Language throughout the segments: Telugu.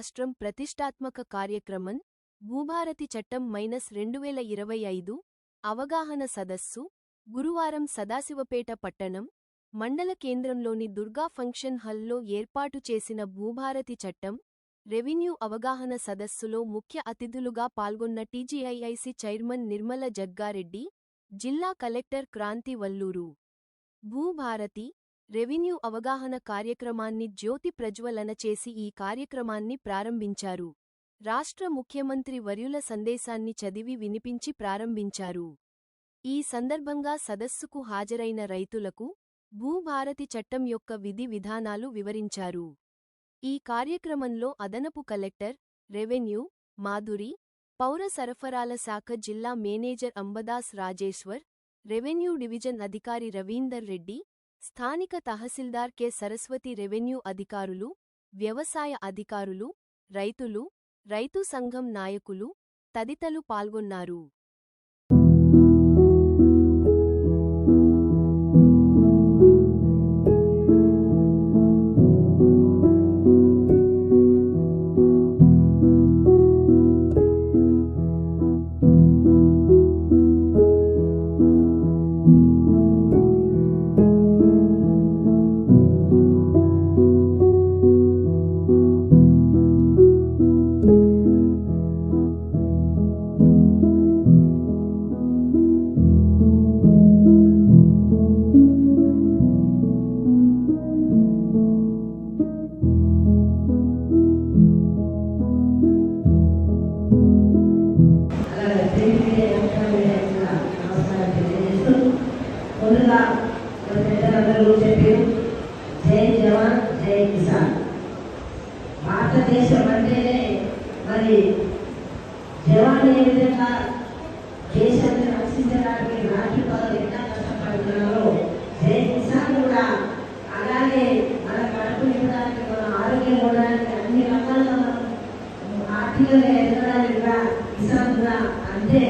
రాష్ట్రం ప్రతిష్టాత్మక కార్యక్రమం భూభారతి చట్టం మైనస్ రెండువేల ఇరవై ఐదు అవగాహన సదస్సు గురువారం సదాశివపేట పట్టణం మండల కేంద్రంలోని దుర్గా ఫంక్షన్ హాల్లో ఏర్పాటు చేసిన భూభారతి చట్టం రెవెన్యూ అవగాహన సదస్సులో ముఖ్య అతిథులుగా పాల్గొన్న టీజీఐఐసి చైర్మన్ నిర్మల జగ్గారెడ్డి జిల్లా కలెక్టర్ క్రాంతి వల్లూరు. భూభారతి రెవెన్యూ అవగాహన కార్యక్రమాన్ని జ్యోతి ప్రజ్వలన చేసి ఈ కార్యక్రమాన్ని ప్రారంభించారు. రాష్ట్ర ముఖ్యమంత్రి వర్యుల సందేశాన్ని చదివి వినిపించి ప్రారంభించారు. ఈ సందర్భంగా సదస్సుకు హాజరైన రైతులకు భూభారతి చట్టం యొక్క విధి విధానాలు వివరించారు. ఈ కార్యక్రమంలో అదనపు కలెక్టర్ రెవెన్యూ మాధురి పౌర సరఫరాల శాఖ జిల్లా manager Ambadas Rajeshwar revenue division అధికారి రవీందర్ రెడ్డి స్థానిక తహసీల్దార్ కె. సరస్వతి రెవెన్యూ అధికారులు వ్యవసాయ అధికారులు రైతులు రైతు సంఘం నాయకులు తదితలు పాల్గొన్నారు. 그 하나님과 이사람과 안돼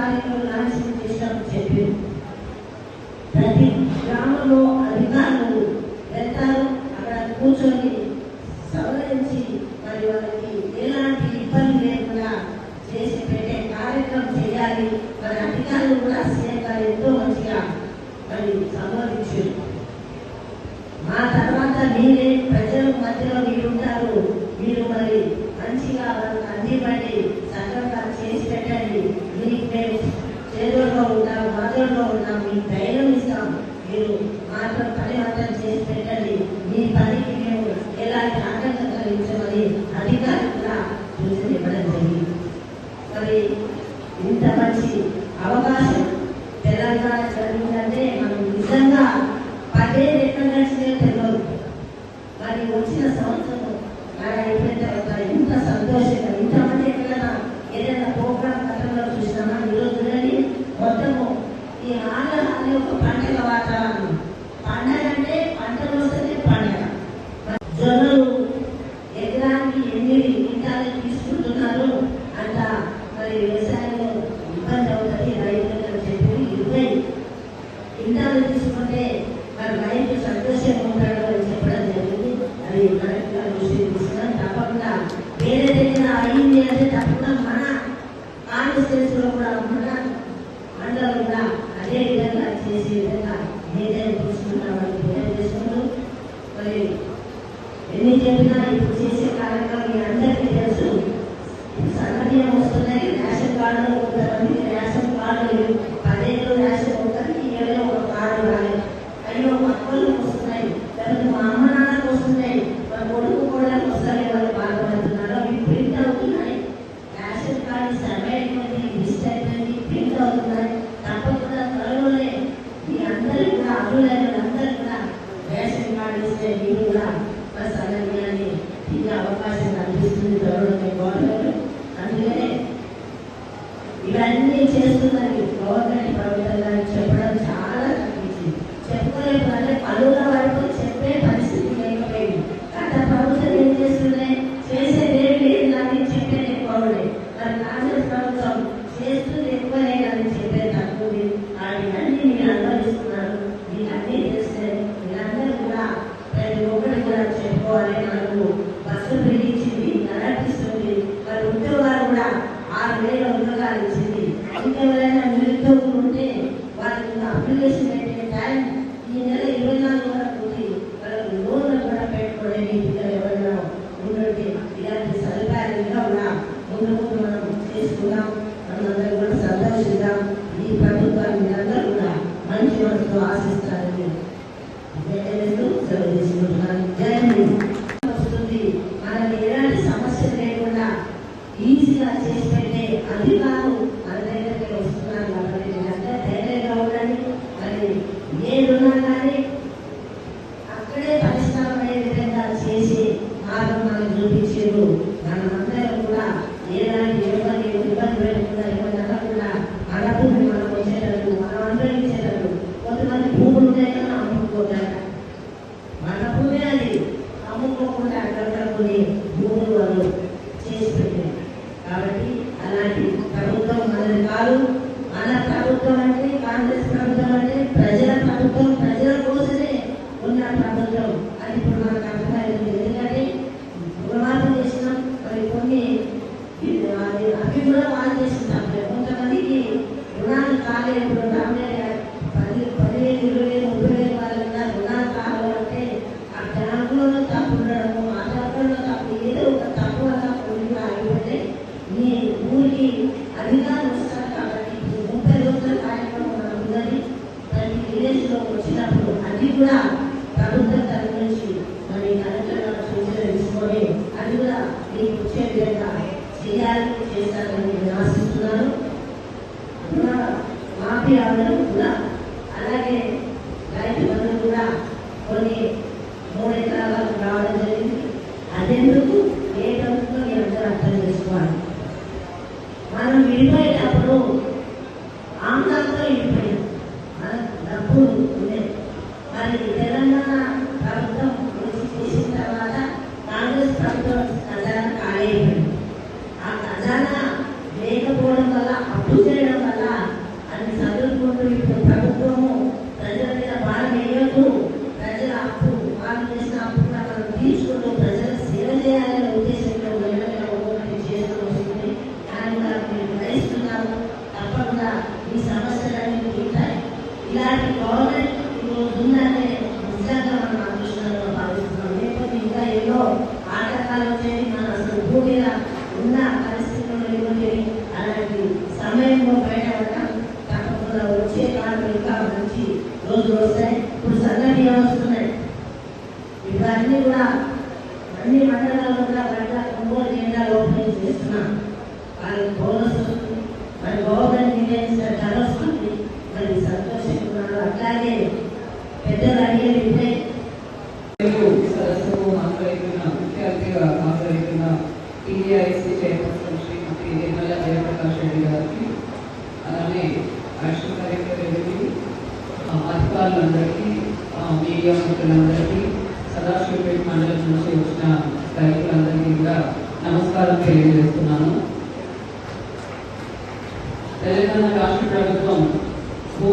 సాయంత్రం నాశనం చెప్పారు. ప్రతి లేదు ఆట తీసుకుంటున్నారు అంట. మరి వ్యవసాయ చేసుకుందాం మనందరం కూడా సందర్శిద్దాం ఈ ప్రభుత్వాన్ని అందరూ ఆశిస్తారని సెలవు తీసుకుంటున్నాను. భూమి మరి తెలంగాణ ప్రభుత్వం అలాగే అశ్వ కలెక్టర్కి అధికారులందరికీ మీడియా మిత్రులందరికీ వచ్చిన రైతులందరికీ కూడా నమస్కారం తెలియజేస్తున్నాను. తెలంగాణ రాష్ట్ర ప్రభుత్వం భూ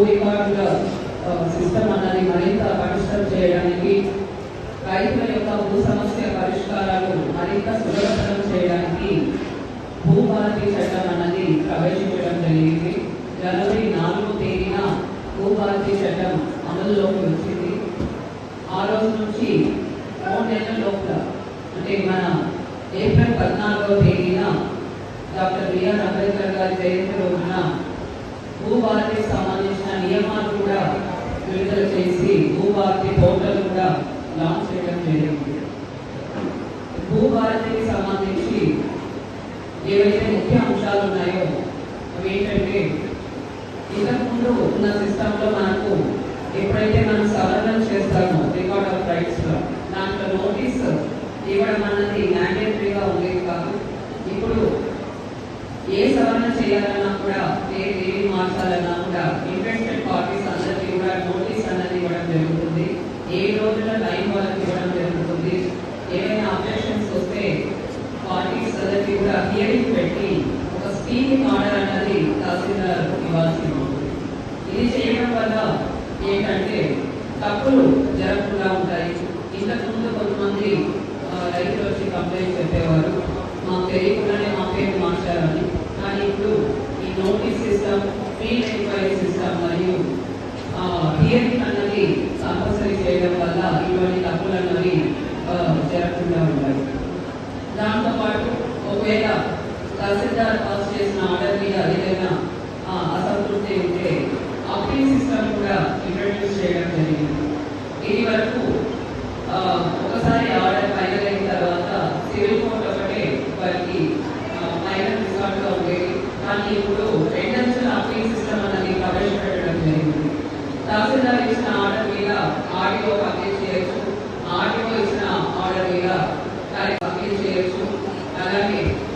సిస్టమ్ అనేది మరింత పటిష్టం చేయడానికి రైతుల యొక్క భూ సమస్య ఆ రోజు నుంచి మూడు నెలల లోపల అంటే మన ఏప్రిల్ పద్నాలుగో తేదీన డాక్టర్ బిఆర్ అంబేద్కర్ గారి జయంతిలో ఉన్న భూభారతికి సంబంధించిన నియమాలు కూడా విడుదల చేసి భూభారతి పోర్టల్ కూడా లాంచ్ చేయడం జరిగింది. భూభారతికి సంబంధించి ఏవైతే ముఖ్య అంశాలు ఉన్నాయో అవి ఏంటంటే ఇంతకుముందు ఉన్న సిస్టంలో మనకు ఎప్పుడైతే మనం సవరణ చేస్తామో రికార్డ్ ఆఫ్ రైట్స్లో దాంట్లో నోటీస్ ఇవ్వడం అన్నది మ్యాండేటరీగా ఉండేది కాదు ఇప్పుడు ఏ సవరణ చేయాలన్నా కూడా ఏ ఏమి మార్చాలన్నా కూడా ఇంట్రెస్టెడ్ పార్టీస్ అందరికీ కూడా నోటీస్ అన్నది ఇవ్వడం జరుగుతుంది. ఏ రోజుల టైం వాళ్ళకి ఇవ్వడం జరుగుతుంది. ఏమైనా అబ్జెక్షన్స్ వస్తే పార్టీస్ అందరికీ కూడా హియరింగ్ పెట్టి ఒక స్పీకింగ్ ఆర్డర్ అన్నది తహసీల్దార్ ఇవ్వాల్సి ఉంటుంది. ఇది చేయడం వల్ల ఏంటంటే తప్పులు జరగకుండా ఉంటాయి. ఇంతకుముందు కొంతమంది రైతులు వచ్చి కంప్లైంట్ చెప్పేవారు మాకు తెలియకుండానే మా పేరు మార్చారని. కానీ ఇప్పుడు ఈ notice system field enquiry system మరియు Amen.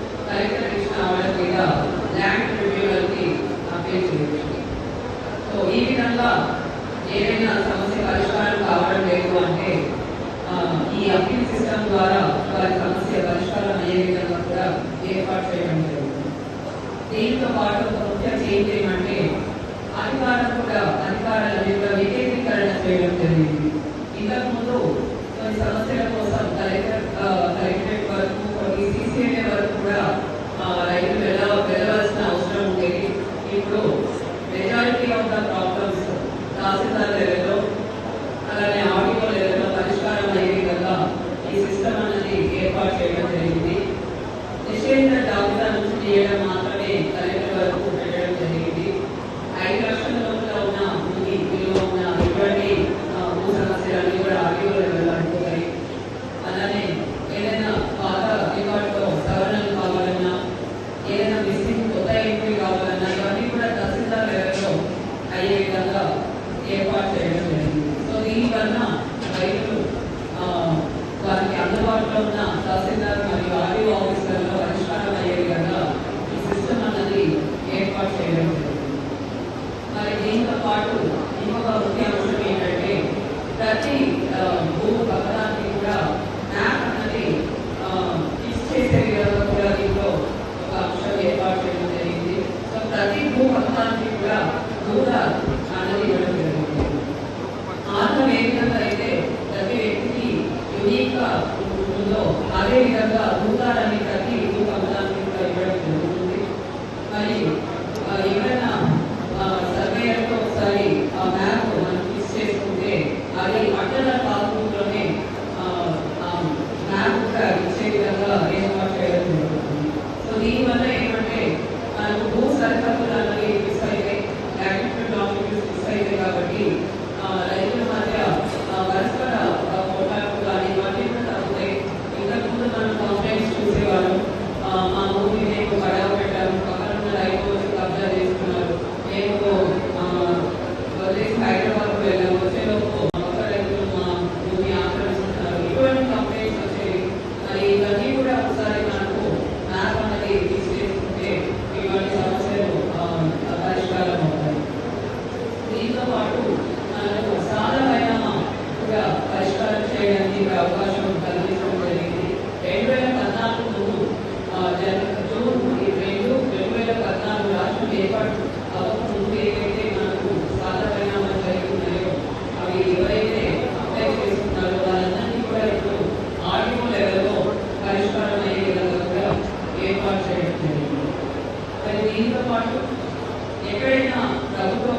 ఎక్కడైనా ప్రభుత్వం